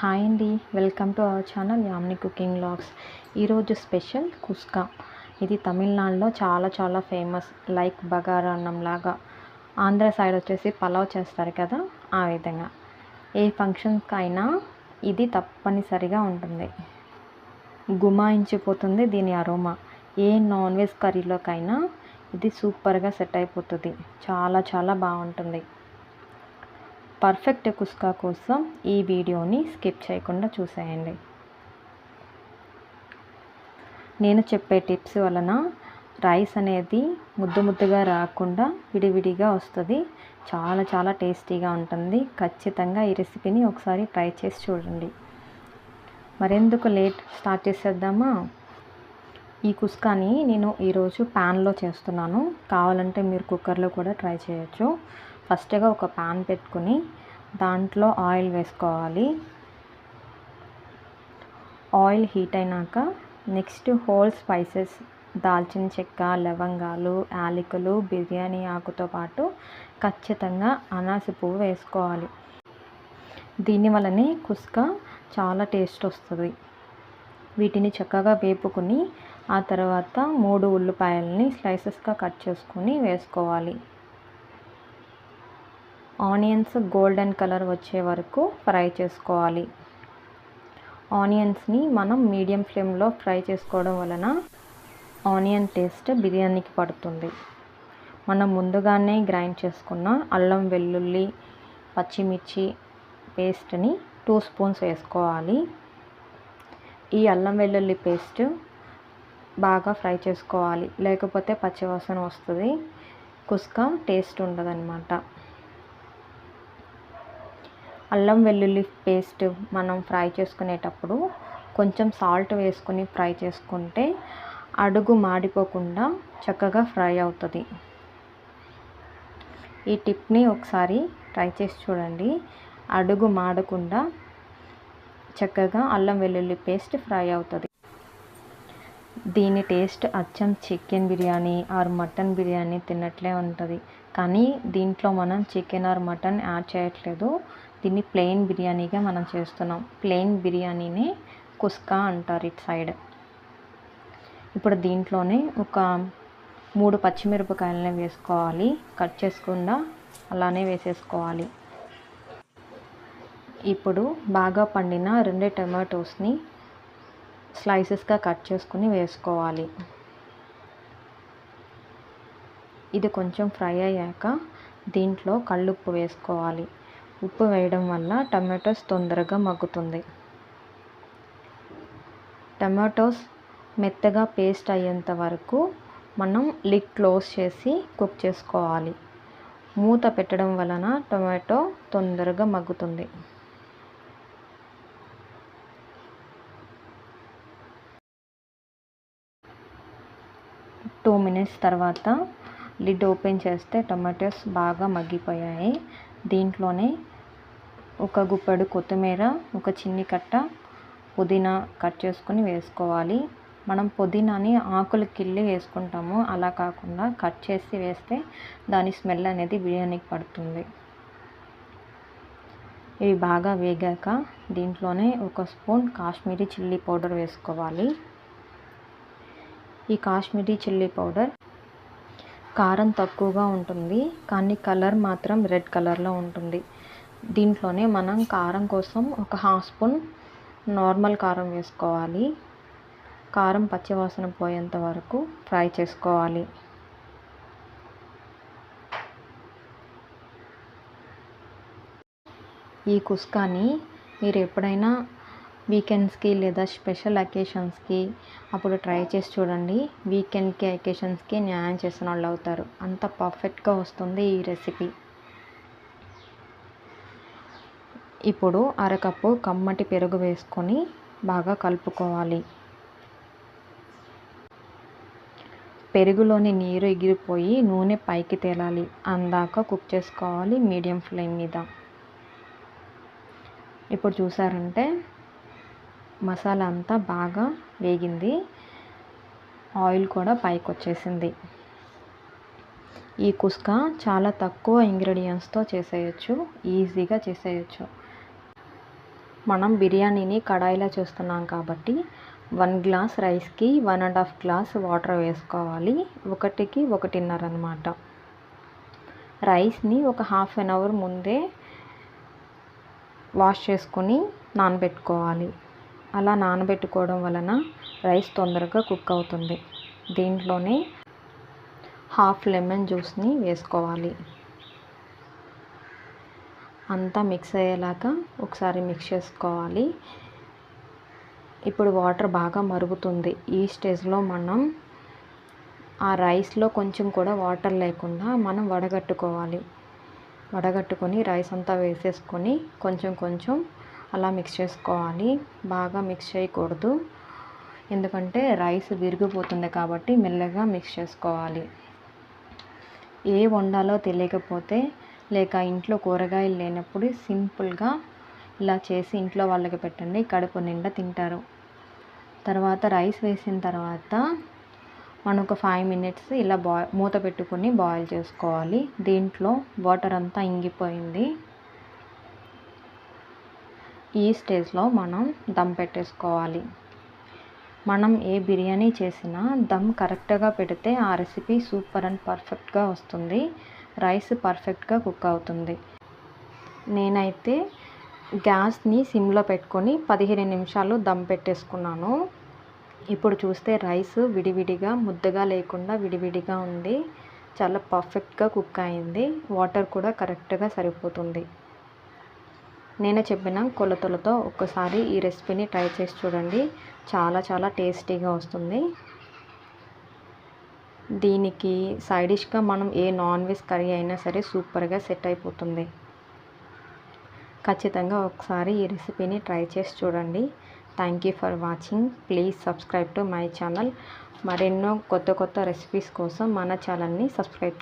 Hi అండి. Welcome to our channel Yamni cooking logs ఈరోజు special kuska. ఇది తమిళనాడులో చాలా చాలా ఫేమస్. లైక్ బగారా అన్నం లాగా. ఆంధ్ర సైడ్ వచ్చేసి పలావ్ చేస్తారు కదా ఆ విధంగా. ఏ ఫంక్షన్కైనా ఇది తప్పనిసరిగా ఉంటుంది. గుమాయించిపోతుంది దీని అరోమా. ఏ నాన్ వెజ్ కర్రీలోకైనా ఇది సూపర్గా సెట్ అయిపోతుంది. చాలా చాలా బాగుంటుంది. పర్ఫెక్ట్ కుస్కా కోసం ఈ వీడియోని స్కిప్ చేయకుండా చూసేయండి. నేను చెప్పే టిప్స్ వలన రైస్ అనేది ముద్దు ముద్దుగా రాకుండా విడివిడిగా వస్తుంది. చాలా చాలా టేస్టీగా ఉంటుంది. ఖచ్చితంగా ఈ రెసిపీని ఒకసారి ట్రై చేసి చూడండి. మరెందుకు లేట్? స్టార్ట్ చేసేద్దామా? ఈ కుస్కాని నేను ఈరోజు ప్యాన్లో చేస్తున్నాను. కావాలంటే మీరు కుక్కర్లో కూడా ట్రై చేయొచ్చు. ఫస్ట్గా ఒక పాన్ పెట్టుకుని దాంట్లో ఆయిల్ వేసుకోవాలి. ఆయిల్ హీట్ అయినాక నెక్స్ట్ హోల్ స్పైసెస్ దాల్చిన చెక్క లవంగాలు యాలకులు బిర్యానీ ఆకుతో పాటు ఖచ్చితంగా అనాసి పువ్వు వేసుకోవాలి. దీనివలనే కుస్కా చాలా టేస్ట్ వస్తుంది. వీటిని చక్కగా వేపుకుని ఆ తర్వాత మూడు ఉల్లిపాయలని స్లైసెస్గా కట్ చేసుకొని వేసుకోవాలి. ఆనియన్స్ గోల్డెన్ కలర్ వచ్చే వరకు ఫ్రై చేసుకోవాలి. ఆనియన్స్ని మనం మీడియం ఫ్లేమ్లో ఫ్రై చేసుకోవడం వలన ఆనియన్ టేస్ట్ బిర్యానీకి పడుతుంది. మనం ముందుగానే గ్రైండ్ చేసుకున్న అల్లం వెల్లుల్లి పచ్చిమిర్చి పేస్ట్ని టూ స్పూన్స్ వేసుకోవాలి. ఈ అల్లం వెల్లుల్లి పేస్ట్ బాగా ఫ్రై చేసుకోవాలి. లేకపోతే పచ్చివాసన వస్తుంది. కుస్కా టేస్ట్ ఉండదన్నమాట. అల్లం వెల్లుల్లి పేస్ట్ మనం ఫ్రై చేసుకునేటప్పుడు కొంచెం సాల్ట్ వేసుకొని ఫ్రై చేసుకుంటే అడుగు మాడిపోకుండా చక్కగా ఫ్రై అవుతుంది. ఈ టిప్ని ఒకసారి ట్రై చేసి చూడండి. అడుగు మాడకుండా చక్కగా అల్లం వెల్లుల్లి పేస్ట్ ఫ్రై అవుతుంది. దీని టేస్ట్ అచ్చం chicken biryani or mutton biryani తిన్నట్లే ఉంటుంది. కానీ దీంట్లో మనం చికెన్ ఆర్ మటన్ యాడ్ చేయట్లేదు. దీన్ని ప్లెయిన్ బిర్యానీగా మనం చేస్తున్నాం. ప్లెయిన్ బిర్యానీని కుస్కా అంటారు ఇటు సైడ్. ఇప్పుడు దీంట్లోనే ఒక మూడు పచ్చిమిరపకాయలని వేసుకోవాలి. కట్ చేసుకుండా అలానే వేసేసుకోవాలి. ఇప్పుడు బాగా పండిన రెండు టమాటోస్ని స్లైసెస్గా కట్ చేసుకుని వేసుకోవాలి. ఇది కొంచెం ఫ్రై అయ్యాక దీంట్లో కళ్ళుప్పు వేసుకోవాలి. ఉప్పు వేయడం వల్ల టమాటోస్ తొందరగా మగ్గుతుంది. టమాటోస్ మెత్తగా పేస్ట్ అయ్యేంత వరకు మనం లిడ్ క్లోజ్ చేసి కుక్ చేసుకోవాలి. మూత పెట్టడం వలన టొమాటో తొందరగా మగ్గుతుంది. టూ మినిట్స్ తర్వాత లిడ్ ఓపెన్ చేస్తే టమాటోస్ బాగా మగ్గిపోయాయి. దీంట్లోనే ఒక గుప్పెడు కొత్తిమీర ఒక చిన్ని కట్ట పుదీనా కట్ చేసుకుని వేసుకోవాలి. మనం పుదీనాని ఆకులు కిల్లి వేసుకుంటాము. అలా కాకుండా కట్ చేసి వేస్తే దాని స్మెల్ అనేది బిర్యానీకి పడుతుంది. ఇవి బాగా వేగాక దీంట్లోనే ఒక స్పూన్ కాశ్మీరీ చిల్లీ పౌడర్ వేసుకోవాలి. ఈ కాశ్మీరీ చిల్లీ పౌడర్ కారం తక్కువగా ఉంటుంది కానీ కలర్ మాత్రం రెడ్ కలర్లో ఉంటుంది. దీంట్లోనే మనం కారం కోసం ఒక హాఫ్ స్పూన్ నార్మల్ కారం వేసుకోవాలి. కారం పచ్చివాసన పోయేంత వరకు ఫ్రై చేసుకోవాలి. ఈ కుస్కాని మీరు ఎప్పుడైనా వీకెండ్స్కి లేదా స్పెషల్ అకేషన్స్కి అప్పుడు ట్రై చేసి చూడండి. వీకెండ్కి అకేషన్స్కి న్యాయం చేసిన వాళ్ళు అవుతారు. అంత పర్ఫెక్ట్గా వస్తుంది ఈ రెసిపీ. ఇప్పుడు అరకప్పు కమ్మటి పెరుగు వేసుకొని బాగా కలుపుకోవాలి. పెరుగులోని నీరు ఎగిరిపోయి నూనె పైకి తేలాలి. అందాక కుక్ చేసుకోవాలి మీడియం ఫ్లేమ్ మీద. ఇప్పుడు చూసారంటే మసాలా అంతా బాగా వేగింది. ఆయిల్ కూడా పైకి వచ్చేసింది ఈ కుస్కా చాలా తక్కువ ఇంగ్రీడియంట్స్తో చేసేయచ్చు ఈజీగా చేసేయచ్చు. మనం బిర్యానీని కడాయిలో చేస్తున్నాం కాబట్టి వన్ గ్లాస్ రైస్కి one and half glass water వేసుకోవాలి. ఒకటికి ఒకటిన్నర అనమాట రైస్ని ఒక హాఫ్ అన్ అవర్ ముందే వాష్ చేసుకొని నానబెట్టుకోవాలి. అలా నానబెట్టుకోవడం వలన రైస్ తొందరగా కుక్ అవుతుంది. దీంట్లోనే హాఫ్ లెమన్ జ్యూస్ని వేసుకోవాలి. అంతా మిక్స్ అయ్యేలాగా ఒకసారి మిక్స్ చేసుకోవాలి. ఇప్పుడు వాటర్ బాగా మరుగుతుంది. ఈ స్టేజ్లో మనం ఆ రైస్లో కొంచెం కూడా వాటర్ లేకుండా మనం వడగట్టుకోవాలి. వడగట్టుకొని రైస్ అంతా వేసేసుకొని కొంచెం కొంచెం అలా మిక్స్ చేసుకోవాలి. బాగా మిక్స్ చేయకూడదు. ఎందుకంటే రైస్ విరిగిపోతుంది కాబట్టి మెల్లగా మిక్స్ చేసుకోవాలి. ఏ వండాలో తెలియకపోతే లేక ఇంట్లో కూరగాయలు లేనప్పుడు సింపుల్గా ఇలా చేసి ఇంట్లో వాళ్ళకి పెట్టండి. కడుపు నిండా తింటారు. తర్వాత రైస్ వేసిన తర్వాత మనం ఒక ఫైవ్ మినిట్స్ ఇలా బా మూత పెట్టుకొని బాయిల్ చేసుకోవాలి. దీంట్లో వాటర్ అంతా ఇంగిపోయింది. ఈ స్టేజ్లో మనం దమ్ పెట్టేసుకోవాలి. మనం ఏ బిర్యానీ చేసినా దమ్ కరెక్ట్గా పెడితే ఆ రెసిపీ సూపర్ అండ్ పర్ఫెక్ట్గా వస్తుంది. రైస్ పర్ఫెక్ట్గా కుక్ అవుతుంది. నేనైతే గ్యాస్ని సిమ్లో పెట్టుకొని పదిహేను నిమిషాలు దమ్ పెట్టేసుకున్నాను. ఇప్పుడు చూస్తే రైస్ విడివిడిగా ముద్దగా లేకుండా విడివిడిగా ఉంది. చాలా పర్ఫెక్ట్గా కుక్ అయింది. వాటర్ కూడా కరెక్ట్గా సరిపోతుంది. నేను చెప్పిన కొలతలతో ఒక్కసారి ఈ రెసిపీని ట్రై చేసి చూడండి. చాలా చాలా టేస్టీగా వస్తుంది. దీనికి సైడ్ డిష్గా మనం ఏ నాన్ వెజ్ కర్రీ అయినా సరే సూపర్గా సెట్ అయిపోతుంది. ఖచ్చితంగా ఒకసారి ఈ రెసిపీని ట్రై చేసి చూడండి. Thank you for watching. Please subscribe to my channel. మరెన్నో కొత్త కొత్త రెసిపీస్ కోసం మన ఛానల్ని సబ్స్క్రైబ్